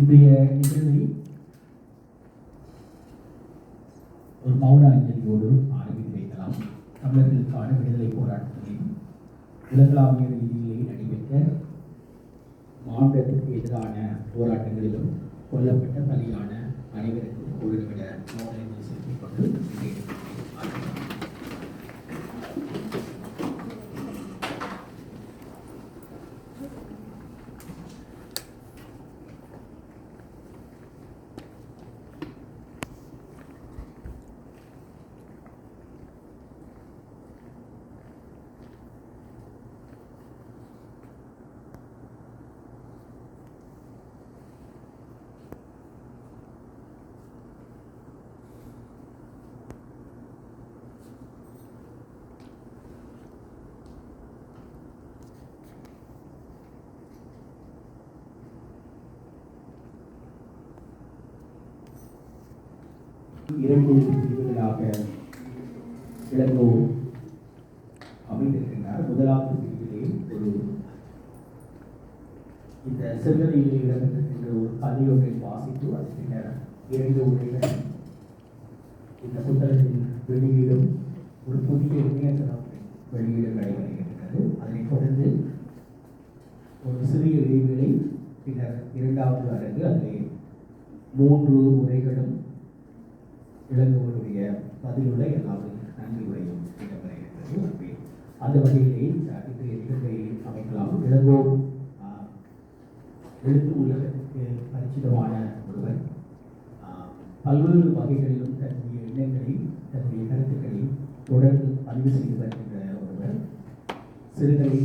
இன்றைய நிகழ்வை ஒரு மௌன அஞ்சலியோடு ஆரம்பித்து வைக்கலாம். தமிழர்களுக்கான விடுதலை போராட்டத்திலையும் உலகளாவிய ரீதியிலே நடைபெற்ற மாநிலத்திற்கு எதிரான போராட்டங்களிலும் கொல்லப்பட்ட பலியான அனைவருக்கும் ஒரு நிமிட மௌன செலுத்திக் கொண்டு இன்றைய நிகழ்வை ஆரம்பிக்கலாம். இரண்டு பிரிவுகளாக இளங்கோ அமைந்திருக்கின்றார் முதலாவது பிரிவிலே ஒரு இந்த சிறுகதையிலே இடம்பெற்றிருக்கின்ற ஒரு கதையொன்றை வாசித்து அது பின்னர் இரண்டு உரைகள் இந்த புத்தகத்தின் வெளியீடும் ஒரு புதிய இணையதளம் வெளியீடு நடைபெறுகின்றது. அதனைத் தொடர்ந்து ஒரு சிறிய இடைவேளை பின்னர் இரண்டாவது அரங்கு அதில் மூன்று உரைகளும் இளைஞர்களுடைய பதிலுள்ள எல்லாமே நன்றி உரையும் இடம்பெறுகின்றது அந்த வகையிலே அஹ், இன்றைய நிகழ்வை அமைக்கலாம். இளங்கோ ஆஹ், எழுத்து உலகத்திற்கு பரிச்சிதமான ஒருவர் ஆஹ், பல்வேறு வகைகளிலும் தன்னுடைய எண்ணங்களை தன்னுடைய கருத்துக்களை தொடர்ந்து பதிவு செய்து வருகின்ற ஒருவர் சிறுகதை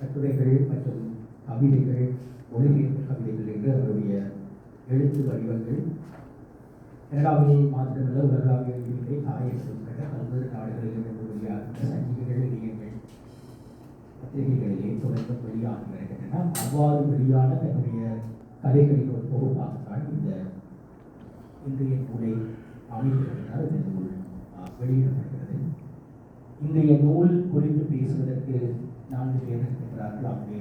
கட்டுரைகள் மற்றும் கவிதைகள் மொழிபெயர்ப்பு கவிதைகள் என்று அவருடைய எழுத்து வடிவங்கள். கனடாவில் மாத்திரமல்ல உலகளாவிய ரீதியிலே தாயகப்பட்ட பல்வேறு நாடுகளில் இருந்து வெளியாகின்ற சஞ்சிகைகள் இணையங்கள் பத்திரிகைகளிலே தொடர்ந்து வெளியாகி வருகின்றன. அவ்வாறு வெளியான தன்னுடைய கதைகளின் ஒரு தொகுப்பாகத்தான் இந்த இன்றைய நூலை அமைந்திருக்கிறார் இந்த நூல் வெளியிடப்படுகிறது. இன்றைய நூல் குறித்து பேசுவதற்கு நான்கு பேர் இருக்கிறார்கள் ஆகவே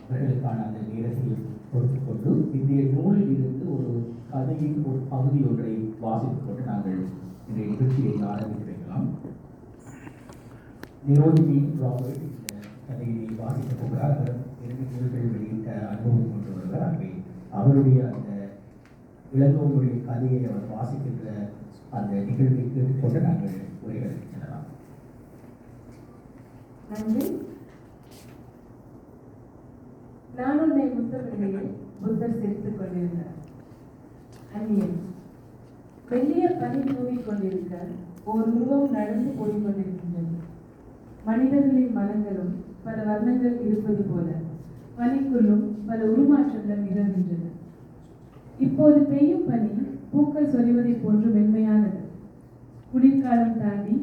அவர்களுக்கான அந்த நேரத்தில் கொடுத்து கொண்டு இந்திய நூலில் இருந்து ஒரு கதையின் ஒரு பகுதி ஒன்றை வாசித்துக் கொண்டு நாங்கள் இன்றைய நிகழ்ச்சியை ஆரம்பித்திருக்கலாம் ராபர்ட் இந்த கதையை வாசிக்க போகிறார். இரண்டு நூல்கள் வெளியிட்ட அனுபவம் கொண்டு வருவார் அவருடைய அந்த இளங்கோவனுடைய கதையை அவர் வாசிக்கின்ற அந்த நிகழ்வை கேட்டுக்கொண்டு நாங்கள் உரைகளை செல்லலாம். நன்றி. நான் உன்னை முத்தமிடையில் புத்தர் சிரித்துக் கொண்டிருந்தார். அந்நியன் மெல்லிய பனி தூவிக் கொண்டிருக்க ஓர் உருவம் நடந்து போய் கொண்டிருக்கின்றது மனிதர்களின் மனங்களும் பல வர்ணங்கள் இருப்பது போல பனிக்குள்ளும் பல உருமாற்றங்கள் நிகழ்கின்றன. இப்போது பெய்யும் பனி பூக்கள் சொல்வதை போன்று மென்மையானது. குளிர்காலம் தாண்டி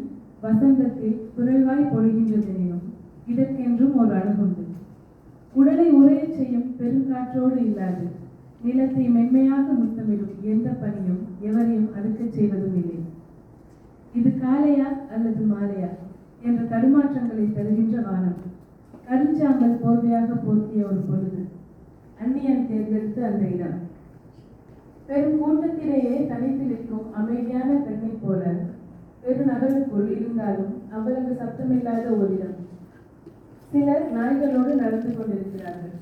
வசந்தத்தில் குறைவாய் பொழிகின்றதெனினும் இதற்கென்றும் ஒரு அழகுண்டு. உடலை உரைய செய்யும் பெருங்காற்றோடு இல்லாது நிலத்தை மென்மையாக முத்தமிடும் எந்த பணியும் எவரையும் அடுக்கச் செய்வதும் இல்லை இது காலையா அல்லது மாலையா என்ற தடுமாற்றங்களை தருகின்ற வானம். கருஞ்சாம்பல் போர்வையாக போர்த்திய ஒரு பொழுது. அந்நியன் தேர்ந்தெடுத்து அந்த இடம். பெரும் கூட்டத்திலேயே தனித்து நிற்கும் அமைதியான பெண்ணை போல பெரு நகருக்குள் இருந்தாலும் அவ்வளவு சத்தமில்லாத ஓரிடம். சிலர் நாய்களோடு நடந்து கொண்டிருக்கிறார்கள்.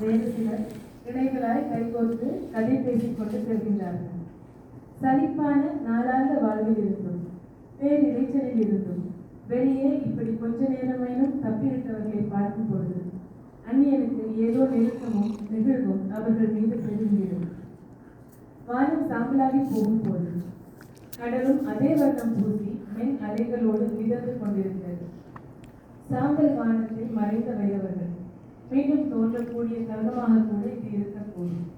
வேறு சிலர் இடைகளாய் கைகோர்த்து கதை பேசிக் கொண்டு செல்கின்றார்கள். சலிப்பான நாளாந்த வாழ்வில் இருந்தும் பேரிரைச்சலில் இருந்தும் வெளியே இப்படி கொஞ்ச நேரமேனும் தப்பிவிட்டவர்களை பார்க்கும் பொழுது அந்நியனுக்கு ஏதோ நெருக்கமும் நிகழ்வும் அவர்கள் மீது பெருகிறது வானம் சாம்பலாகி போகும் போது கடலும் அதே வண்ணம் பூசி மென் அலைகளோடு மிதந்து கொண்டிருக்கிறது சாம்பல் வானத்தில் மறைந்த வைரவர்கள் மீண்டும் தோன்றக்கூடிய தருணமாக கூட இது இருக்கக்கூடும்.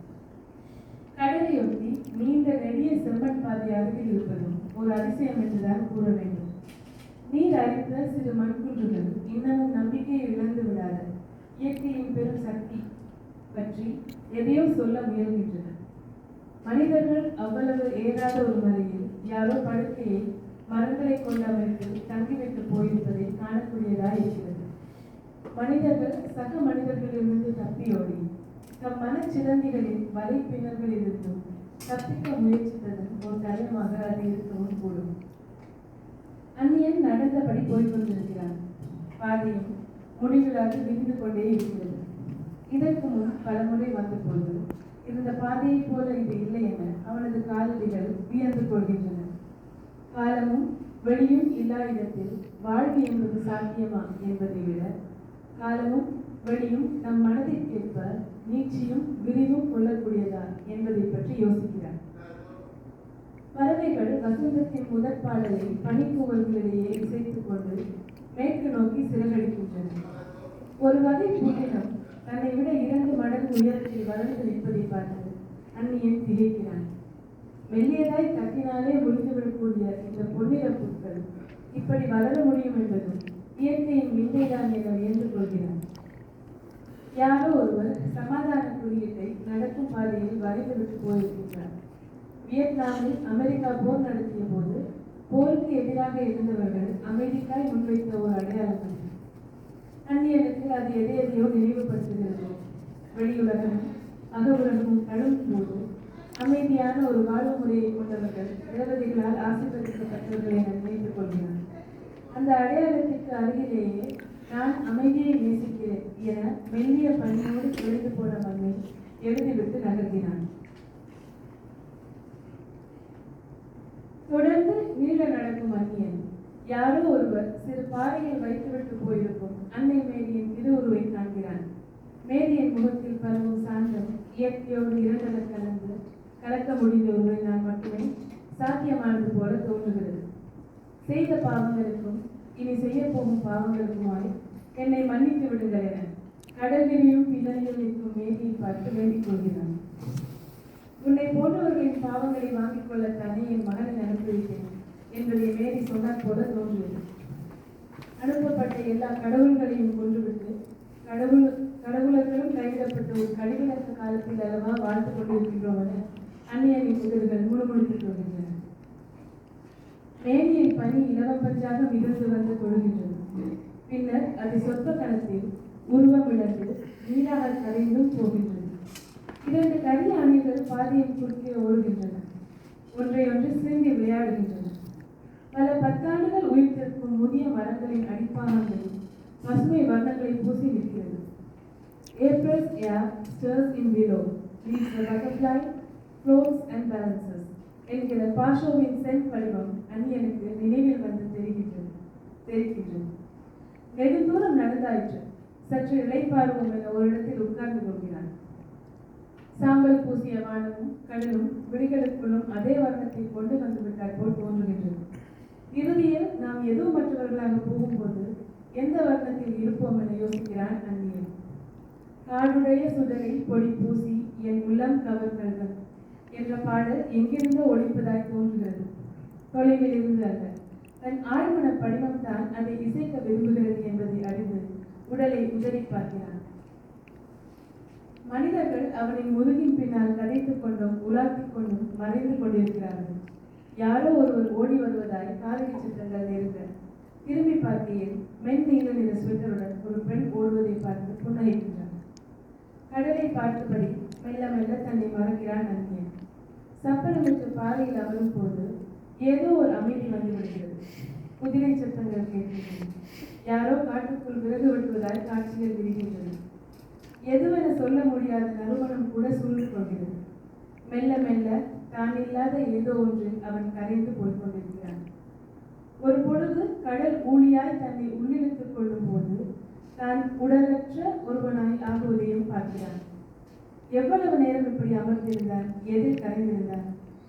கடலையொட்டி நீண்ட நெடிய செம்மண் பாதை அருகில் இருப்பதும் ஒரு அதிசயம் என்றுதான் கூற வேண்டும். நீர் அரித்த சிறு மண்குன்றுகள் இன்னமும் நம்பிக்கையை இழந்து விடாத. இயற்கையின் பெரும் சக்தி பற்றி எதையோ சொல்ல முயல்கின்றன. மனிதர்கள் அவ்வளவு ஏறாத ஒரு மலையில் யாரோ படுக்கையை மரங்களை கொண்டவர்கள் தங்கிவிட்டு தங்கி போயிருப்பதை காணக்கூடியதாய் இருக்கிறது. மனிதர்கள் சக மனிதர்களிலிருந்து தப்பியோடி தம் மனச்சிலந்திகளின் வலைப்பின்னல்களிலிருந்தும் தப்பிக்க முயற்சித்ததன் ஒரு தருணமாக அது இருக்கவும் கூடும். அந்நியன் நடந்தபடி போய்கொண்டிருக்கிறான் பாதையும் முடிவில்லாது விரிந்து கொண்டே இருக்கிறது. இதற்கு முன் பலமுறை வந்தபோது இருந்த பாதையைப் போல இது இல்லை என அவனது காலடிகள் வியந்து கொள்கின்றன. காலமும் வெளியும் இல்லா இடத்தில் வாழ்வு என்பது சாத்தியமா என்பதை விட காலமும் வெளியும் நம் மனதிற்கேற்ப நீட்சியும் விரிவும் கொள்ளக்கூடியதா என்பதை பற்றி யோசிக்கிறார். பறவைகள் வசந்தத்தின் முதற் பாடலை பனிக்கூவல்களிடையே இசைத்துக் கொண்டு மேற்கு நோக்கி சிறகடிக்கின்றன. ஒரு வகை புள்ளினம் தன்னை விட இரண்டு மடங்கு உயரத்தில் வளர்ந்து நிற்பதை பார்த்தது அந்நியன் திகைக்கிறான். மெல்லியதாய் கட்டினாலே முடிந்துவிடக்கூடிய இந்த பொன்னிற புற்கள் இப்படி வளர முடியும் என்பதும் இயற்கையின் விந்தைதான் என உயர்ந்து கொள்கிறார். யாரோ ஒருவர் சமாதான குறியீட்டை நடக்கும் பாதையில் வரைந்துவிட்டு போயிருக்கின்றார். வியட்நாமில் அமெரிக்கா போர் நடத்திய போது போருக்கு எதிராக இருந்தவர்கள் அமெரிக்காய் முன்வைத்த ஒரு அடையாளம். அந்நியனுக்கு அது எதை எதையோ நினைவுபடுத்துகிறது. வெளியுலகமும் அக கடும் தழுவும் போது அமைதியான ஒரு வாழ்வு முறையை கொண்டவர்கள் தளபதிகளால் ஆசீர்வதிக்கப்பட்டவர்கள் என நினைத்துக் கொள்கிறார் அந்த அடையாளத்திற்கு அருகிலேயே நான் அமைதியை நேசிக்கிறேன் என மெல்லிய பணியோடு குறைந்து போன மண்ணை எழுதிவிட்டு நகர்த்தினான். தொடர்ந்து நீள நடக்கும் அந்நியன் யாரோ ஒருவர் சிறு பாறையில் வைத்துவிட்டு போயிருக்கும் அன்னை மேரியின் திருவுருவை காண்கிறான். மேரியின் முகத்தில் பரவும் சாந்தம் இயற்கையோடு இரண்டர கலந்து கலக்க முடிந்த ஒருவரை நான் மட்டுமே சாத்தியமானது போல தோன்றுகிறது. செய்த பாவங்களுக்கும் இனி செய்ய போகும் பாவங்களுக்குமாய் என்னை மன்னித்து விடுங்கள் என கடலிலும் பின்னணியில் இருக்கும் மேரியை பார்த்து வேண்டிக் கொள்கிறான். உன்னை போன்றவர்களின் பாவங்களை வாங்கிக் கொள்ளத்தானே என் மகனை அனுப்பிவிட்டேன் என்பதை மேரி சொன்னால் போல தோன்றியது அனுப்பப்பட்ட எல்லா கடவுள்களையும் கொன்றுவிட்டு கடவுள் கடவுளர்களும் கைவிடப்பட்ட ஒரு கடிகளற்ற காலத்தில் அல்லவா வாழ்ந்து கொண்டிருக்கின்றோம் என அந்நியரின் உதடுகள் முணுமுணுத்துக் கொள்கின்றன. மேனியின் பனி இலவப்பஞ்சாக மிதந்து வந்து கொள்கின்றது பின்னர் அது சொற்ப கணத்தில் உருவம் இழந்து நீராக கரைந்தும் போகின்றது. இரண்டு கரிய அணிகள் பாதையின் குறுக்கே ஓடுகின்றன. ஒன்றை ஒன்று சீண்டி விளையாடுகின்றன. பல பத்தாண்டுகள் உயிர்த்திருக்கும் முதிய மரங்களின் அடிப்பாகங்கள் பசுமை வர்ணங்களை பூசி நிற்கிறது April air stirs in willow leaves butterfly and balances எனக்கு என்கிற பாஷோவின் சென் வடிவம் அந்நியனுக்கு நினைவில் வந்து தெரிகின்றது தெரிகின்றது. நெடுந்தூரம் நடந்தாயிற்று. சற்று இளைப்பாறுவோம் என ஒரு இடத்தில் உட்கார்ந்து கொள்கிறான். சாம்பல் பூசிய வானமும் கடலும் விழிகளுக்குள்ளும் அதே வர்ணத்தை கொண்டு வந்து விட்டார் போல் தோன்றுகின்றது. இறுதியில் நாம் எதோ மற்றவர்களாக போகும்போது எந்த வர்ணத்தில் இருப்போம் என யோசிக்கிறான் அந்நியன். காடுடைய சுடரில் பொடி பூசி என் உள்ளம் கவர்ந்தது என்ற பாடல் எங்கிருந்தோ ஒழிப்பதாய் தோன்றுகிறது. தொலைவில் இருந்து அல்ல தன் ஆழ்மன படிமம் தான் அதை இசைக்க விரும்புகிறது என்பதை அறிந்து உடலை உதறி பார்க்கிறான் மனிதர்கள் அவனின் முதுகின் பின்னால் கதைத்துக் கொண்டும் உலாத்திக் கொண்டும் மறைந்து கொண்டிருக்கிறார்கள். யாரோ ஒருவர் ஓடி வருவதாய் காலடி சித்திரங்கள் இருக்க. திரும்பி பார்க்கையில் மென் நீல நிற ஸ்வெட்டருடன் ஒரு பெண் ஓடுவதை பார்த்து புன்னகைக்கின்றான் கடலை பார்த்தபடி மெல்ல மெல்ல தன்னை மறக்கிறான் நந்தியன் சப்பரமிட்டு பாறையில் அமரும் போது ஏதோ ஒரு அமைதி வந்து விடுகிறது. குதிரை சத்தங்கள் கேட்கின்றன. யாரோ காட்டுக்குள் விறகு வெட்டுவதாய் காட்சிகள் விரிகின்றன. எதுவென சொல்ல முடியாத நறுமணம் கூட சூழ்ந்து கொள்கிறது. மெல்ல மெல்ல தான் இல்லாத ஏதோ ஒன்றில் அவன் கரைந்து போய்க் கொண்டிருக்கிறான். ஒரு பொழுது கடல் ஊழியாய் தன்னை உள்ளிழுத்துக் கொள்ளும் போது தான் உடலற்ற ஒருவனாய் ஆகுவதையும் பார்க்கிறான். எவ்வளவு நேரம் இப்படி அமர்ந்திருந்தான் எது கரைந்திருந்தான்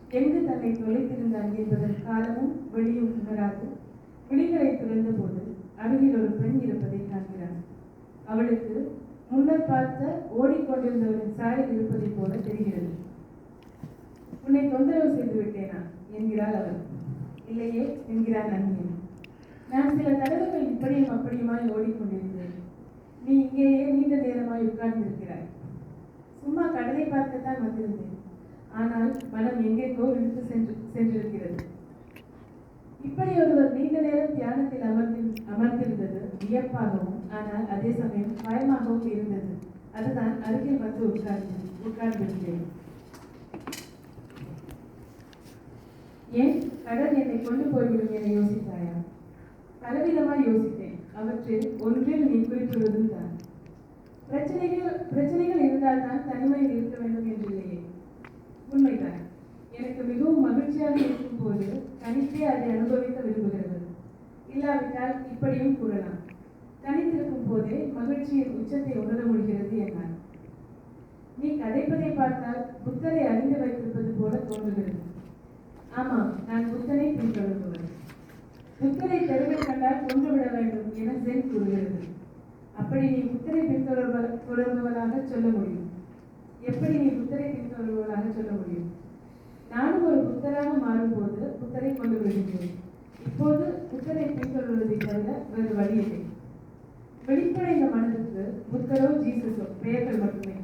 எங்கு தன்னை தொலைத்திருந்தான் என்பதன் காலமும் வெளியும் உணராது. விழிகளை திறந்த போது அருகில் ஒரு பெண் இருப்பதை காண்கிறான். அவளுக்கு முன்னர் பார்த்த ஓடிக்கொண்டிருந்தவரின் சாயல் இருப்பதைப் போல தெரிகிறது. உன்னை தொந்தரவு செய்து விட்டேனா? என்கிறாள் அவள். இல்லையே என்கிறான் அந்நியன் நான் சில தடவைகள் இப்படியும் அப்படியுமாய் ஓடிக்கொண்டிருந்தேன். நீ இங்கேயே நீண்ட நேரமாய் உட்கார்ந்திருக்கிறாய். சும்மா கடலை பார்க்கத்தான் வந்திருந்தேன். ஆனால் மனம் எங்கேக்கோ இழுத்து சென்று சென்றிருக்கிறது. இப்படி ஒருவர் நீண்ட நேரம் தியானத்தில் அமர்ந்து அமர்ந்திருந்தது வியப்பாகவும் ஆனால் அதே சமயம் பயமாகவும் இருந்தது. அதுதான் அருகில் வந்து உட்கார்ந்து உட்கார்ந்திருக்கிறேன். ஏன் கடல் என்னை கொண்டு போய்விடும் என யோசித்தாயா? பலவிதமாய் யோசித்தேன். அவற்றில் ஒன்றில் நீ குறிப்பிடுவதும் தான். பிரச்சனைகள் பிரச்சனைகள் இருந்தால்தான் தனிமையில் இருக்க வேண்டும் என்றில்லையே. உண்மைதான். எனக்கு மிகவும் மகிழ்ச்சியாக இருக்கும் போது தனித்தே அதை அனுபவிக்க விரும்புகிறது. இல்லாவிட்டால் இப்படியும் கூறலாம். தனித்திருக்கும் போதே மகிழ்ச்சியின் உச்சத்தை உணர முடிகிறது என்றார் நீ கதைப்பதை பார்த்தால் புத்தரை அறிந்து வைத்திருப்பது போல தோன்றுகிறது. ஆமாம் நான் புத்தனை பின்தொடர்பவர் புத்தரை தெருவில் கண்டால் கொன்றுவிட வேண்டும் என சென் கூறுகிறது. அப்படி நீ புத்தரை பின்தொடர்ப சொல்ல முடியும். எப்படி நீ புத்தரை பின்தொடர்பவனாக சொல்ல முடியும்? நானும் ஒரு புத்தராக மாறும்போது புத்தரை கொண்டு விடுகின்றேன் இப்போது புத்தரை பின்தொடர்வதை தவிர வேறு வழி இல்லை. வெளிப்படைந்த மனதுக்கு புத்தரோ ஜீசஸோ பெயர்கள் மட்டுமே.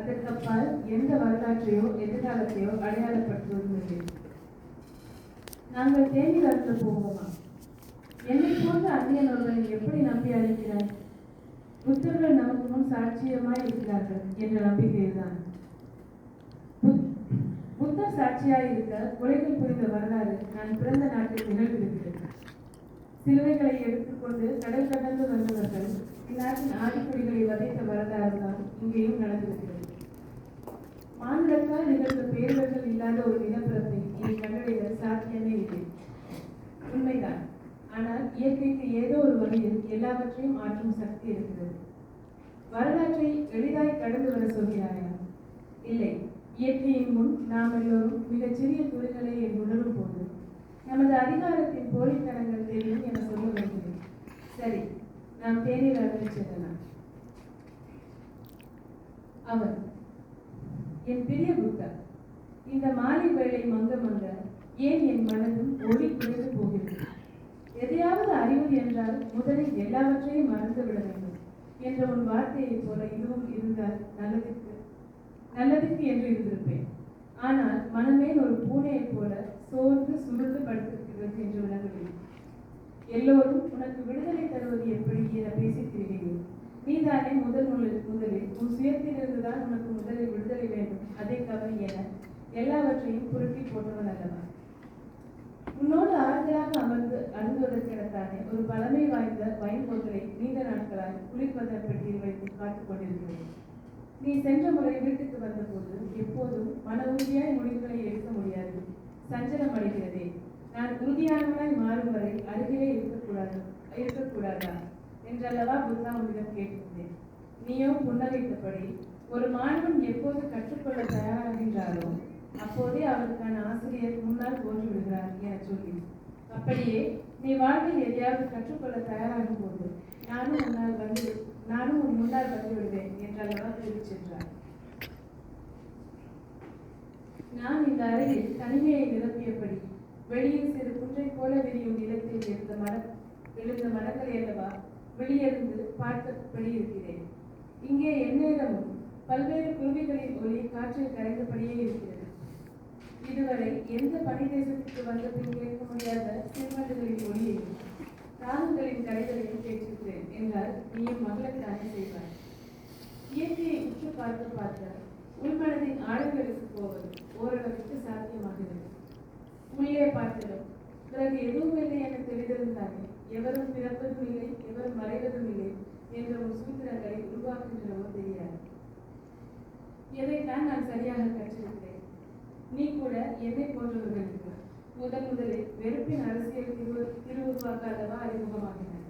அதற்கப்பால் எந்த வரலாற்றையோ எதிர்காலத்தையோ அடையாளப்படுத்துவதும் இல்லை. நாங்கள் தேநீர் வளர்ந்து போவோமா என்னை போன்ற அந்நியன் ஒருவனை எப்படி நம்பி அழைக்கிறாய்? புத்தர்கள் நமக்கு முன் சாட்சியமாய் இருக்கிறார்கள் என்ற நம்பிக்கையில்தான். புத்- புத்தர் சாட்சியாய் இருக்க கொலைகள் புரிந்த வரலாறு நான் பிறந்த நாட்டில் நிகழ்ந்திருக்கிறது. சிலுவைகளை எடுத்துக்கொண்டு கடல் கடந்து வந்தவர்கள் இந்நாட்டின் ஆதிக்குடிகளை வதைத்த வரலாறு தான் இங்கேயும் நடந்திருக்கிறது. மாநிலத்தால் நிகழ்ந்த பேரிடர்கள் இல்லாத ஒரு நிலப்பரப்பை இனி கண்டறிய சாத்தியமே இல்லை. உண்மைதான். ஆனால் இயற்கைக்கு ஏதோ ஒரு வகையில் எல்லாவற்றையும் ஆற்றும் சக்தி இருக்கிறது. வரலாற்றை எளிதாய் கடந்து வர சொல்கிறாயா? இல்லை. இயற்கையின் முன் நாம் எல்லோரும் மிகச் சிறிய துளிகளை என் உணரும் போது. நமது அதிகாரத்தின் போலித்தனங்கள் தெரியும் என சொல்ல வேண்டும் சரி நாம் தேநீர் அருந்தி செல்லலாம். அவர் என் பிரிய புத்தா இந்த மாலை வேளை மங்க மங்க ஏன் என் மனதும் ஒளி குறைந்து போகும் எதையாவது என்றால் முதலில் எல்லாவற்றையும் மறந்து விட வேண்டும் என்ற உன் வார்த்தையைப் போல இதுவும் இருந்தால் நல்லதுக்கு நல்லதுக்கு என்று இருந்திருப்பேன். ஆனால் மனமே ஒரு பூனையைப் போல சோர்ந்து சுருண்டு படுத்திருக்கிறது என்று விளங்கவில்லை எல்லோரும் உனக்கு விடுதலை தருவது எப்படி? என பேசித் திரிகிறீர்கள் நீதானே முதல் முதலில் முதலில் உன் சுயத்திலிருந்து தான் உனக்கு முதலில் விடுதலை வேண்டும். அதை கவனி என எல்லாவற்றையும் புரட்டி போட்டவன் அல்லவா? உன்னோடு ஆறுதலாக அமர்ந்து அருந்துவதற்கெனத்தானே ஒரு பழமை வாய்ந்த வைன் போத்தலை நீண்ட நாட்களாய் குளிர்பதன பெட்டியில் வைத்து காத்துக் கொண்டிருக்கிறேன். நீ சென்ற முறை வீட்டுக்கு வந்தபோது எப்போதும் மன உறுதியாய் முடிவுகளை எடுக்க முடியாது. சஞ்சலம் அடைகிறதே. நான் உறுதியானவனாய் மாறும் வரை அருகிலே இருக்கக்கூடாது இருக்கக்கூடாதா? என்றல்லவா புத்தா உன்னிடம் கேட்டிருந்தேன். நீயோ புன்னகைத்தபடி ஒரு மாணவன் எப்போது கற்றுக்கொள்ள தயாராகின்றாரோ அப்போதே அவருக்கான ஆசிரியர் முன்னால் தோன்றிவிடுகிறார் என சொல்லி அப்படியே நீ வாழ்வில் எதையாவது கற்றுக்கொள்ள தயாராகும் போது நானும் முன்னால் வந்து நானும் உன் முன்னால் வந்து விடுவேன் என்றல்லவா திரும்பிச் சென்றார். நான் இந்த அறையில் தனிமையை நிரப்பியபடி வெளியில் சிறு குன்றை போல விரியும் நிலத்தில் இருந்த மர எழுந்த மரங்களை அல்லவா வெளியிருந்து பார்த்தபடி இருக்கிறேன் இங்கே எந்நேரமும் பல்வேறு குருவிகளின் ஒளி காற்றில் கரைந்தபடியே இருக்கிறது. இதுவரை எந்த பனி தேசத்துக்கு வந்த பின் கேட்க முடியாத சிறுவண்டுகளின் ஒளியையும் காகங்களின் கரைகளையும் கேட்டிருக்கிறேன் என்றால் நீயும் மகளுக்கான செய்வார் இயற்கையை உற்று பார்த்து பார்த்த உள்மனதின் ஆழங்களுக்கு போவது ஓரளவுக்கு சாத்தியமாகிறது. உள்ளே பார்த்திடும் பிறகு எதுவும் இல்லை என தெரிந்திருந்தாலே எவரும் பிறப்பதும் இல்லை எவரும் மறைவதும் இல்லை என்ற ஒரு சூத்திரங்களை உருவாக்குகின்றனவோ தெரியாது. எதைத்தான் நான் சரியாக கற்றிருக்கிறேன். நீ கூட என்னை போன்றவர்களுக்கு முதன் முதலில் வெறுப்பின் அரசியல் திரு திருவுருவாக்காதவா அறிமுகமாகின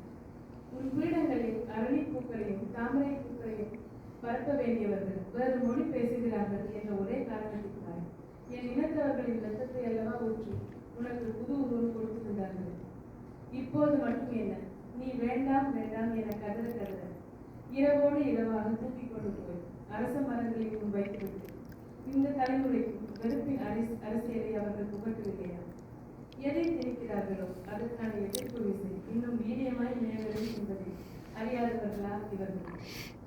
உன் பீடங்களில் அரளிப்பூக்களையும் தாமரை பூக்களையும் பரப்ப வேண்டியவர்கள் வேறு மொழி பேசுகிறார்கள் என்ற ஒரே காரணத்திற்காக என் இனத்தவர்களின் ரத்தத்தை அல்லவா ஊற்றி உனக்கு புது உருவம் கொடுத்திருந்தார்கள் இப்போது மட்டும் என்ன நீ வேண்டாம் வேண்டாம் என கதற கதற இரவோடு இரவாக தூக்கி கொண்டு போய் அரச மரங்களில் முன் வைத்துவிட்டு இந்த தலைமுறைக்கும் வெறுப்பின் அரசு அரசியலை அவர்கள் புகட்டவில்லையா எதை திணிக்கிறார்களோ அதற்கான எதிர்ப்பு விசை இன்னும் வீரியமாய் நினைவிடும் என்பதை அறியாதவர்களா இவர்கள்?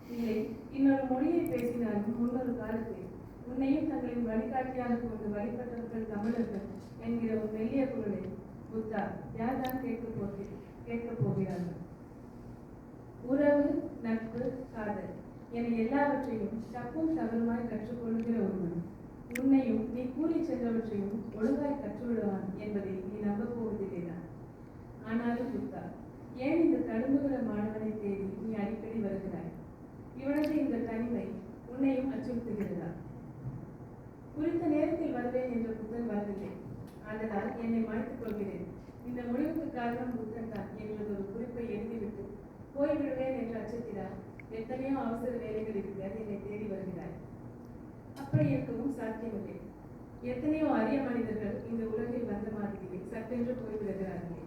இல்லை இன்னொரு மொழியை பேசினாலும் முன்னொரு காலத்தில் உன்னையும் தங்களின் வழிகாட்டியாக கொண்டு வழிபட்டவர்கள் தமிழர்கள் என்கிற ஒரு மெல்லிய குரலை புத்தா யார்தான் கேட்க போகிறேன் கேட்கப் போகிறார்கள்? உறவு நட்பு காதல் என எல்லாவற்றையும் தப்பும் தவறுமாய் கற்றுக்கொள்கிற ஒருவன் உன்னையும் நீ கூறி சென்றவற்றையும் ஒழுங்காய் கற்றுவிடுவான் என்பதை நீ நம்ப போவதில்லைதான் ஆனாலும் புத்தா ஏன் இந்த தடும்புகிற மாணவனை தேடி நீ அடிக்கடி வருகிறாய்? இவனது இந்த தனிமை உன்னையும் அச்சுறுத்துகிறதா? குறித்த நேரத்தில் வருவேன் என்ற புத்தன் வரவில்லை. ஆதலால் என்னை மறைத்துக் கொள்கிறேன். இந்த முடிவுக்கு காரணம் புத்தன் தான் என்பது ஒரு குறிப்பை எழுதிவிட்டு போய்விடுவேன் என்று அச்சத்தினால் எத்தனையோ அவசர வேலைகள் இருக்க என்னை தேடி வருகிறாய். அப்படி இருக்கவும் சாத்தியமில்லை. எத்தனையோ அரிய மனிதர்கள் இந்த உலகில் வந்த மாதிரியே சட்டென்று போய்விடுகிறார்கள்.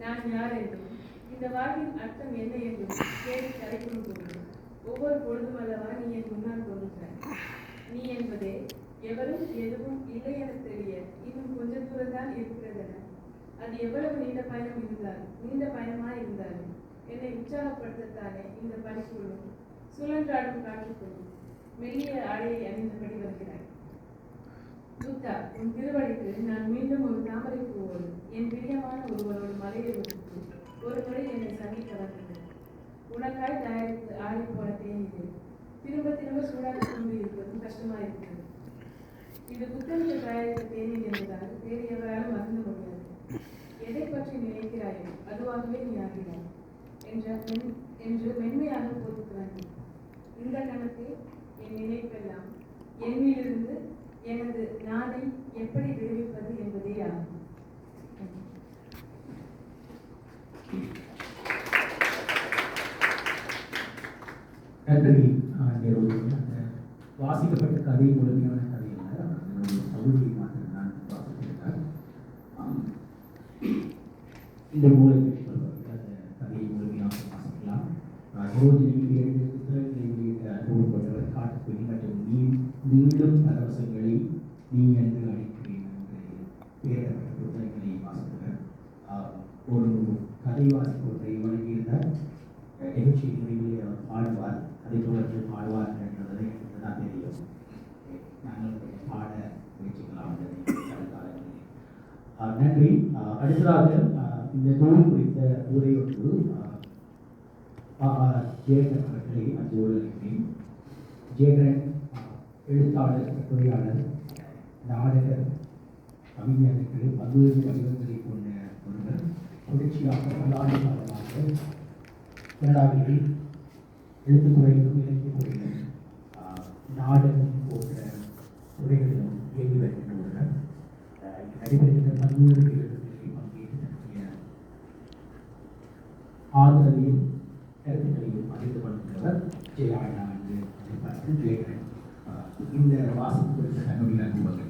நான் யார் என்றும் இந்த வாழ்வின் அர்த்தம் என்ன என்றும் கேள்வி தலைக்கும் போது ஒவ்வொரு பொழுதும் அல்லவா நீ என் முன்னால் தோன்றுகிறாய். நீ என்பதே எவரும் எதுவும் இல்லை என தெரிய இன்னும் கொஞ்ச தூரம் தான் இருக்கிறதென அது எவ்வளவு நீண்ட பயணம் இருந்தாலும் நீண்ட பயணமா இருந்தாலும் என்னை உற்சாகப்படுத்தத்தானே இந்த பணிக்குள்ளும் சுழன்றாடும் காற்றுக்குள்ளும் மெல்லிய ஆடையை அணிந்தபடி வருகிறாய். புத்தா உன் திருவடிக்கு நான் மீண்டும் ஒரு தாமரை பூவோடு என் பிரியமான ஒருவரோடு மலையை ஒதுக்கு ஒரு முறை என்னை சந்திக்க வந்தது உனக்காய் தயாரித்து ஆடி போன தேன் திரும்ப திரும்ப சூடாக திரும்பி இருப்பதும் கஷ்டமா இருக்கிறது. இது புத்தகத்தில் தயாரித்த தேநீர் என்பதால் வேறு எவராலும் மறந்து முடியாது எதை பற்றி நினைக்கிறாயோ அதுவாகவே நீ ஆகிறாய் என்ற என்று மென்மையாக பொறுத்துவாங்க இந்த கணக்கு என் நினைப்பெல்லாம் என்னிலிருந்து எனது நானை எப்படி விடுவிப்பது என்பதே ஆகும். நன்றி வாசிக்கப்பட்ட கதை முழுமையான கதை அல்ல. பகுதியை மாத்திரம் நான் வாசித்திருக்கிறேன் ஆம். இந்த மூலம் பெற்றுக்கொள்பவர்கள் அந்த கதையை முழுமையாக வாசிக்கலாம் ரோஜினியில் எழுதிய புத்தகங்களை வெளியிட்ட அனுபவம் கொண்டவர் காட்டுக்குடி மற்றும் நீ மீண்டும் பரவசங்களை நீ என்று அழைக்கிறேன் என்று பெயரிடப்பட்ட புத்தகங்களை வாசித்தவர். ஒரு கதை வாசிப்பு ஒன்றை வழங்கியிருந்தார். நிகழ்ச்சி முடிவில் அவர் பாடுவார். அதை தொடர்ந்து பாடுவார் என்றதை எனக்கு தான் தெரியும். நாங்கள் பாட முயற்சிக்கலாம் நன்றி. அடுத்ததாக இந்த நூல் குறித்த உரையொன்று ஒன்று ஜெயகரன் அவர்களை அஞ்சு அழைக்கிறேன். ஜெயகரன் எழுத்தாளர் கட்டுரையாளர் நாடகர் கவிஞர் பல்வேறு வடிவங்களை கொண்ட ஒருவர் தொடர்ச்சியாக பல்லாண்டு காலமாக கனடாவில் எழுத்துத்துறையிலும் இலக்கிய துறையிலும் நாடகம் போன்ற துறைகளிலும் இயங்கி வருகின்றனர் நடைபெறுகின்ற பல்வேறு நிகழ்வுகளில் பங்கேற்று நடத்திய ஆதரவையும் இந்த வாசிப்பு குறித்த